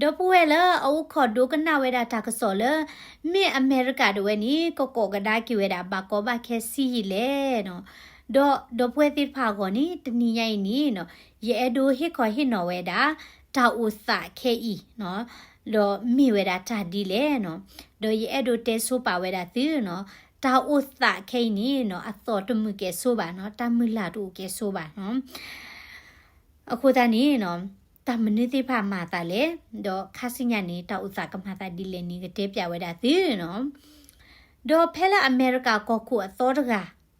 ဒပဝဲလာအုတ်ခေါ်ဒုကနာဝဲတာတာကစောလမေအမေရိကဒဝဲနီကိုကိုကဒါကီဝဲတာဘကောဘခဲစီလေနော်ဒေါ်ဒပွဲတိဖာကိုနီတနီယိုင်နီနော်ရဲဒိုဟစ်ခေါ်ဟစ်နော်ဝဲတာတာဥစာခဲဤနော်လောမိဝဲတာတာဒီလေနော်ဒေါ်ရဲဒိုတဲဆိုပါဝဲတာသီနော်တာဥစာခဲနီနော်အသောတမှုကဲဆိုပါနော်တမှုလာတူကဲဆိုပါနော်အခုတန်းနီနော် တမနိတိဖာမာတာလေတော့ခါစညနေတောက်ဥစာကမာတာဒီလေနီကတဲပြဝဲတာသီနော်ဒေါ်ဖဲလာအမေရိကကောခုအသောတက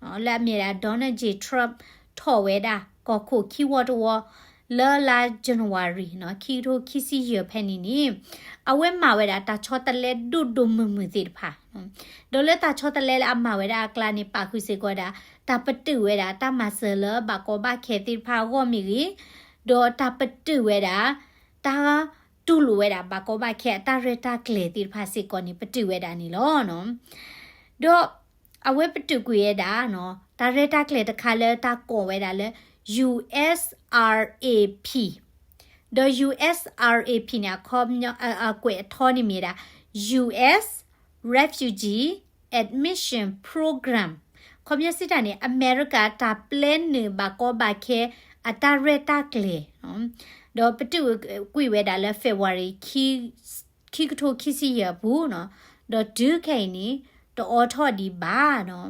နော်လက်မြေတာဒေါနယ်ဂျီထရမ့်ထော်ဝဲတာကောခုခီဝတ်ဝလာလာဇန်နဝါရီနော်ခီထိုခီစီရဖဲနီနီအဝဲမှာဝဲတာတာချောတလဲဒုဒုမမူတိဖာဒေါ်လက်တာချောတလဲအမဝဲတာကလာနေပါခုစေကောတာတာပတူဝဲတာတာမဆလဘကောဘခေတိဖာဝမီကြီး ဒေါ်တာပတူဝဲတာတာတူလူဝဲတာဘကောဘခေတာရတာကလေတိဖာစေကောနေပတူဝဲတာနီလောနော်ဒေါ်အဝဲပတူကွေရတာနော်ဒါရတာကလေတခါလဲတာကောဝဲတာလဲ USRAP ဒ USRAP နာခေါမအကွေထောနေမီတာ US Refugee Admission Program ခေါမစစ်တာနေ America တာ plan နေဘကောဘခဲအတာရတာကလေနော်တော့ပတူကွေဝဲတာလဲ February ခီခီကထိုခီစီရဘူးနော်တော့ဒုခိနီတော့အော်ထော်ဒီဘာနော်တော့มีอะก็ออทอเลยอ่ะเนาะบาสิติตออทอเลยบ้าเนาะดอตาสิเวดาเนาะอเมริกาตาเพลนนี่ลอยดาบาโกบาแค่ အတရတကလေနော်တော့ပတုကွိဝဲတာလဲ February ခီခီကထိုခီစီရဘူးနော်တော့ဒုခိုင်နီတော့အော်ထော်ဒီပါနော်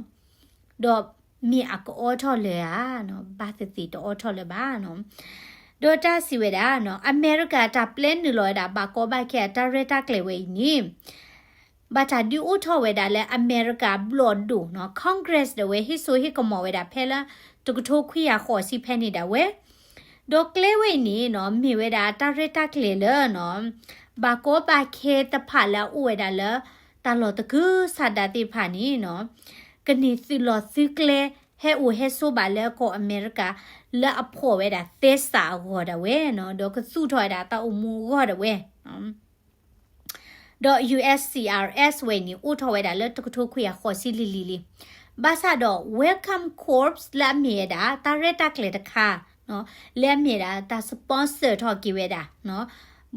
တော့မြေအကောထော်လေอ่ะနော်ဘာသတိတော့ထော်လေပါနော်ဒေါ်တာစီဝေတာနော်အမေရိကတာပလန်နူလော်တာဘာကောဘခဲတာရတာကလေဝေနီဘာတာဒီအိုထော်ဝေတာလဲအမေရိကဘလော့ဒူနော်ကွန်ဂရက်စ်တဝေဟီဆိုဟီကမောဝေတာဖဲလာ တကထိုခွေရခေါ်စီဖဲနေတာဝဲဒေါကလေဝေနီနော်မိဝဲတာတာရတာကလေလနော်ဘာကောပါခေတဖလာဥဝဲတာလတာလောတကူဆာဒတိဖာနီနော်ကနေစီလောစီကလေဟဲဥဟဲဆိုဘာလဲကိုအမေရိကလာအဖို့ဝဲတာသစ္စာဟောတာဝဲနော်ဒေါကစုထွက်တာတောက်မူဟောတာဝဲနော်တော့ USCRS ဝဲနီဥထော်ဝဲတာလက်တကထိုခွေရခေါ်စီလီလီလီ ဘာသာတော့ welcome corps လာမြေတာတာရက်တက်လေတခါနော်လက်မြေတာတာ sponsor ထော်ကြည့်ဝဲတာနော်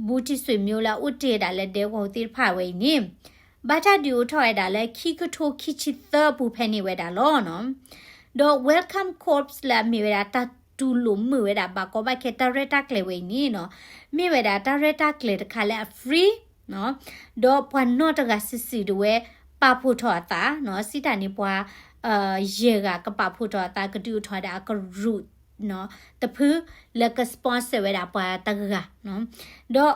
ဘူတီဆွေမျိုးလာဥတေတာလက်တဲကိုတိဖဝဲနီဘာသာဒီဦးထော်ရတာလက်ခီကထိုခီချီသဘူဖဲနေဝဲတာလောနော်တော့ welcome corps လာမြေဝဲတာတူလုံးမြဝဲတာဘာကောဘခေတရတာကလေဝဲနီနော်မြေဝဲတာတရတာကလေတခါလဲ free နော်တော့ပွန်နော့တကစစ်စီတဝဲပါဖို့ထော်တာနော်စီတာနေပွား အာရေကကပဖို့ထော်တာကတူထော်တာက root နော်တဖူလက sponsor ဝဲတာပွားတကကနော်တော့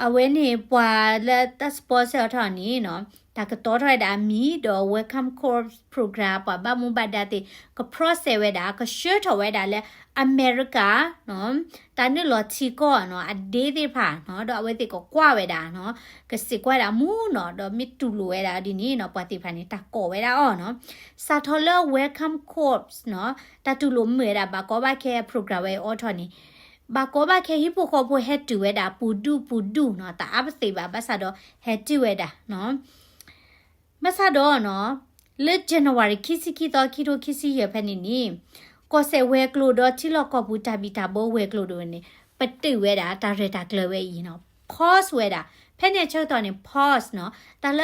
အဝဲနေပွာလက်တ sponsor ထော်နီနော်ဒါကတော့ထိုက်တာမီတော့ welcome course program ပါဘာမူဘာဒတဲ့က process ဝဲတာက share ထဝဲတာလဲ America နော်တာနလောချီကောနော်အဒေးသေးဖာနော်တော့အဝဲတိကောကွာဝဲတာနော်ကစစ်ကွာတာမူနော်တော့မီတူလိုဝဲတာဒီနေ့နော်ပွားတိဖာနေတာကောဝဲတာအော်နော်စာထော်လ welcome course နော်တာတူလိုမဲတာဘာကောဘာခဲ program ဝဲအော်ထော်နီ ဘာကောဘာခဲဟိပိုခေါ်ဖို့ head to ဝဲတာပူဒူပူဒူနော်တာအပစေပါဘာသာတော့ head to ဝဲတာနော်မဆတော့နော်လက်ဇန်နဝါရီခီစီခီတော့ခီတိုခီစီရဖက်နေနီကောဆဲဝဲကလိုတော့ချီလော့ကောဘူးတဘီတာဘောဝဲကလိုတော့နေပတိဝဲတာဒါရတာကလဝဲရင်နော် pause ဝဲတာဖက်နေချုပ်တော့နေ pause နော်တလ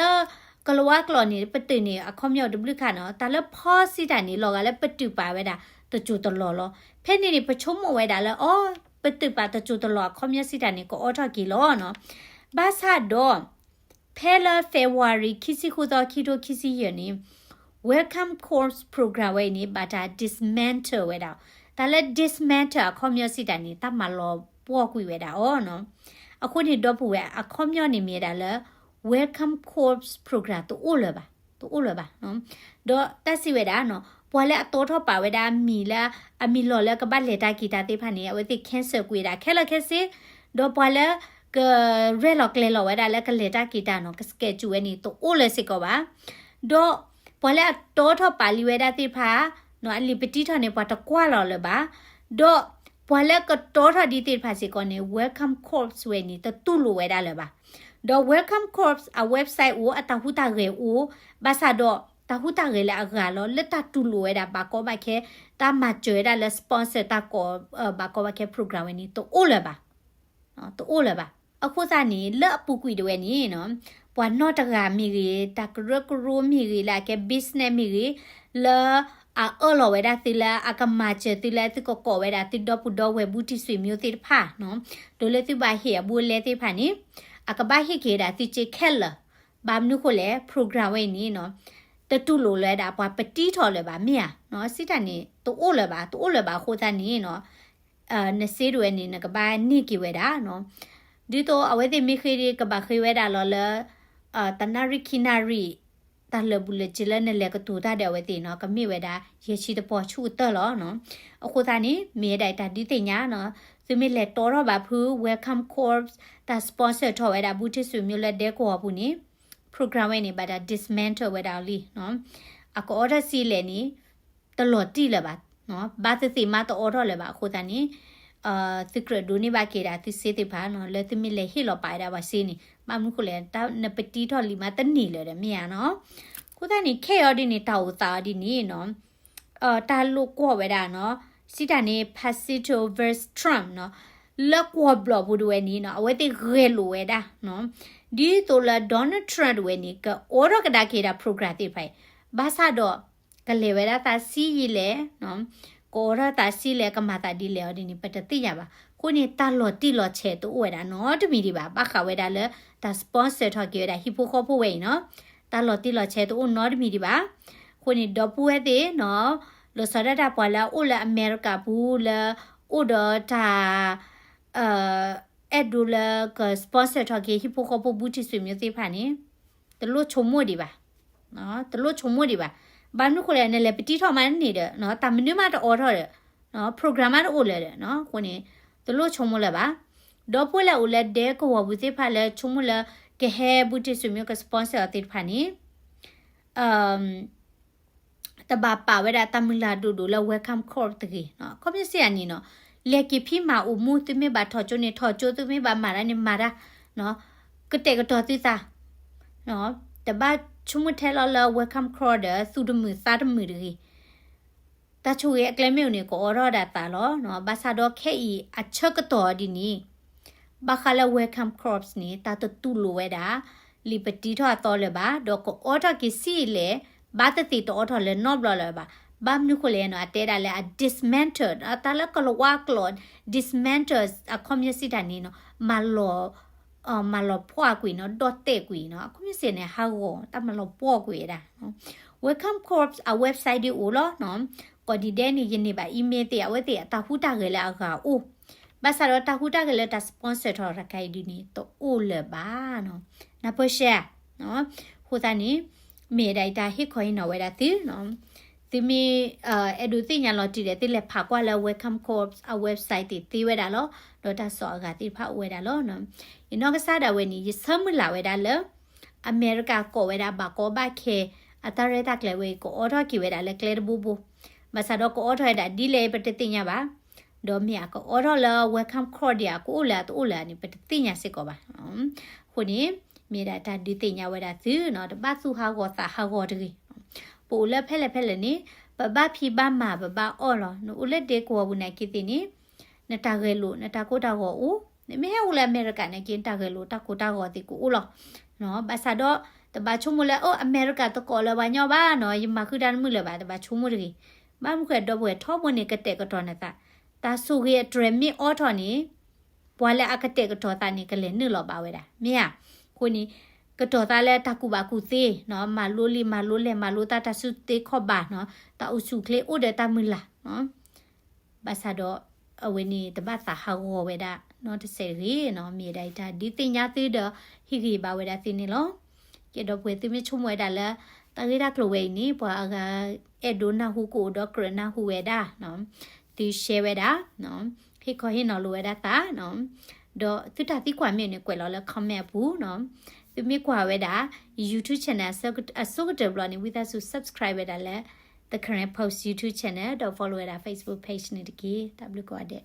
ကလဝကလောနေပတိနေအခေါမြောက်ဒပလခနော်တလ pause စီတာနေလောကလည်းပတိပါဝဲတာတချူတလောလောဖက်နေနေပချုံးမဝဲတာလဲအော် ပတိပါတချူတလောခေါမြေစီတာနေကိုအော်ထကီလောနော်ဘာသာတော့ဖဲလာဖေဝါရီခီစီခုသောခီတိုခီစီယနေ welcome course program ဝဲနေဘာတာ dismantle ဝဲတာဒါလည်း dismantle အခေါမျောစီတန်နေတမလောပွားကွေဝဲတာအော်နော်အခုနေတော့ဘူးဝဲအခေါမျောနေမြေတာလဲ welcome course program တူအိုလပါတူအိုလပါနော်တော့တက်စီဝဲတာနော် ပွာလဲအတော်ထောပါဝဲတာမီလာအမီလော်လဲကပတ်လက်တာဂီတာတေးဖာနေဝဲတိ cancel ကွေတာခဲလခဲစီတော့ပွာလဲကရဲလော်ကလေလော်ဝဲတာလဲကလေတာဂီတာနော်ကစကဲကျူဝဲနေတူအိုလဲစစ်ကောပါတော့ပွာလဲတော်ထပါလီဝဲတာတိဖာနော်အလီပတိထနေပွာတကွာလော်လပါဒေါ်ပွာလဲကတော်ထဒီတိဖာစီကောနေ welcome corps ဝဲနေတတူလိုဝဲတာလေပါဒေါ် welcome corps a website ဦးအတဟုတာရေဦးဘာသာ တော့တဟုတာရေလာအကလောလက်တတူလိုဝဲတာဘာကောဘခဲတာမကျွဲတာလက် sponsor တာကောဘာကောဘခဲ program ဝဲနေတော့အိုလေပါနော်တော့အိုလေပါအခုစားနေလက်ပူကွီတွေနေနော်ပွာနော့တကမီရီတကရကရိုမီရီလာက business မီရီလာအအော်လောဝဲဒါတီလာအကမာချေတီလာတီကိုကိုဝဲဒါတီဒေါပူဒေါဝဲဘူတီဆွေမျိုးတီဖာနော်ဒိုလေတီဘာဟီဘူလေတီဖာနီအကဘာဟီကေဒါတီချေခဲလာဘာမနုခိုလေ program ဝဲနီနော် တတူလိုလဲတာပွာပတီထော်လဲပါမြာနော်စစ်တန်နေတူအိုလဲပါတူအိုလဲပါခိုးတန်နေနော်အာနစေးတွေနေနကဘာနိကီဝဲတာနော်ဒီတော့အဝဲတိမိခေရီကဘာခေဝဲတာလောလဲအာတနာရီခိနာရီတလဘူးလေချလနဲ့လေကတူတာတဲ့ဝဲတိနော်ကမိဝဲတာရေရှိတပေါ်ချူတော့လောနော်အခုသားနေမြေတိုင်တာဒီတင်ညာနော်သူမလက်တော်တော့ပါဖူ welcome corps တာ sponsor ထော်ဝဲတာဘူးချစ်စုမျိုးလက်တဲ့ကိုဘူးနေ program ဝဲနေပါတာ dismantle ဝဲတာလီနော်အကော order စီလေနီတလော်တိလေပါနော်ဘာသတိမတော့ order လေပါအခုသားနေအာ secret ဒိုနေပါကေတာသစေးတေပါနော်လက်သမီလေဟီလောပါတာပါစီနီမမှုခုလေတာနပတီထော်လီမတနီလေတယ်မြာနော်ခုသားနေခေယောဒီနေတာဝတာဒီနီနော်အာတာလုကောဝဲတာနော်စီတာနေ passito verse trump နော်လက်ကောဘလဘူးတွေနီနော်အဝဲတိရဲလိုဝဲတာနော် ဒီတိုလာဒေါနယ်ထရန့်ဝဲနီကအော်ရကဒါကေတာ program တိဖိုင်ဘာသာတော့ကလေဝဲတာတာစီရီလေနော်ကိုရတာစီလေကမတာဒီလေဒီနီပတတိရပါကိုနေတာလော်တိလော်ချေတူဝဲတာနော်တမီဒီပါပခဝဲတာလေတာ sponsor ထောက်ကြတာဟီပိုခေါ်ဖို့ဝဲနော်တာလော်တိလော်ချေတူနော်တမီဒီပါကိုနေတော့ပူဝဲတဲ့နော်လောစရတာပွာလာအိုလာအမေရိကဘူးလာအိုဒတာအာ အဲ့ဒူလာကစပွန်ဆာထောက်ကြဟီပိုခေါ်ဖို့ဘူးတီဆွေမျိုးသေးဖာနေတလို့ချုံမို့ဒီပါနော်တလို့ချုံမို့ဒီပါဘာနုခိုလဲနဲ့လေပတိထော်မန်နေတယ်နော်တာမနုမတော့အော်ထော်တယ်နော် programmer တော့လဲတယ်နော်ကိုနေတလို့ချုံမို့လဲပါတော့ပိုလဲဦးလဲဒဲကိုဝဘူးသေးဖာလဲချုံမို့လဲကဟဲဘူးတီဆွေမျိုးကစပွန်ဆာတိဖာနေအမ်တဘာပါဝဲတာတမလာဒူဒူလဲ welcome call တကြီးနော်ကော်မစီအနီနော် လက်ကီဖီမာအမှုတမေဘာထော်ချိုနေထော်ချိုတမေဘာမာရနေမာရာနော်ကတဲ့ကတော်တိသာနော်တဘာချုံမထဲလော်လော် welcome crowder သူဒမှုစားဒမှုတွေတချိုရဲ့အကလမျိုးနေကိုအော်ရတာတာလောနော်ဘာသာတော့ခဲဤအချက်ကတော့ဒီနီဘာခလာ welcome crops နေတာတတူလိုဝဲတာလီပတီထော်တော်လေပါတော့ကိုအော်တာကစီလေဘာတတိတော့ထော်လေနော်ဘလလေပါ ဘာမနုခလေနော်အတဲတာလေ dismantled အတလကလဝါကလော dismantled အ community တနီနော်မလောအမလောပွားကွေနော် dot တဲ့ကွေနော် community နဲ့ဟာကိုတမလောပွားကွေတာနော် welcome corps a website ဒီဦးလောနော်ကိုဒီတဲ့နေယနေပါ email တဲ့ဝဲတဲ့တာဟုတာကလေးအခါအိုဘာသာတော့တာဟုတာကလေးတာ sponsor ထော်ရခိုင်ဒီနေတော့အိုလေပါနော်နပရှက်နော်ဟိုတနီမေဒိုင်တာဟစ်ခွင်နော်ဝဲတာတီနော် ဒီမီအဲဒူတင်ညာလော်တီတဲ့တိလက်ဖာကွာလဲ welcome corps a website တီတီဝဲတာလောဒေါ်တာစောကတိဖာဝဲတာလောနော်ယနောကစားတာဝဲနီရဆမလာဝဲတာလောအမေရိကကိုဝဲတာဘာကိုဘာခေအတရဲတာကလေဝဲကိုအော်တော်ကီဝဲတာလဲကလေဘူဘူမဆာတော့ကိုအော်တော်တာဒီလေပတတင်ညာပါဒေါ်မြာကိုအော်တော်လာ welcome corps ဒီကိုလာတိုလာနိပတတင်ညာစစ်ကောပါခုနေမြေတာတာဒီတင်ညာဝဲတာသူနော်တပတ်စုဟာကောစာဟာကောတကြီး ပိုလက်ဖက်လက်ဖက်လက်နေပပဖီပါမာပပအော်လောနူလက်တေကိုဘူးနေကိတိနေနတာဂဲလို့နတာကိုတာကိုဦးနေမဲဟူလာအမေရိကန်နေကင်တာဂဲလို့တာကိုတာကိုတိကိုဦးလောနော်ဘာသာတော့တဘာချုံမလဲအိုအမေရိကတကောလဘာညောပါနော်ယမခုဒန်မှုလဲပါတဘာချုံမရီဘာမှုခဲတော့ဘွယ်ထောပွနေကတဲ့ကတော့နေတာတာဆုရဲ့ဒရမီအော်ထော်နေဘွာလဲအကတဲ့ကတော့တာနေကလေးနုလောပါဝဲတာမြာခုနီ ကတော်သားလဲတကူပါကူသေးနော်မလိုလီမလိုလဲမလိုတာတဆုသေးခော့ပါနော်တာအုစုကလေးဥဒတာမလာနော်ဘာသာတော့အဝင်းနေတပတ်သာဟောဝဲတာနော်တဆယ်ရီနော်မြေတိုက်တာဒီတင်ညာသေးတော့ဟိခိပါဝဲတာသိနေလောကဲတော့ပွေသိမချုံဝဲတာလဲတရေတာကလဝဲနေပွာအကအဲ့ဒိုနာဟုကိုတော့ကရနာဟုဝဲတာနော်ဒီရှဲဝဲတာနော်ခိခေါ်ဟင်းနော်လိုဝဲတာတာနော်တော့သူတာတိကွာမြင့်နေကွယ်လောလဲ comment ဘူးနော် ပြမကွာဝဲတာ YouTube channel အစုကတဘလနေ with us to subscribe တာလဲ the current post YouTube channel တော့ follow တာ Facebook page နေတကြီး W ကွာတဲ့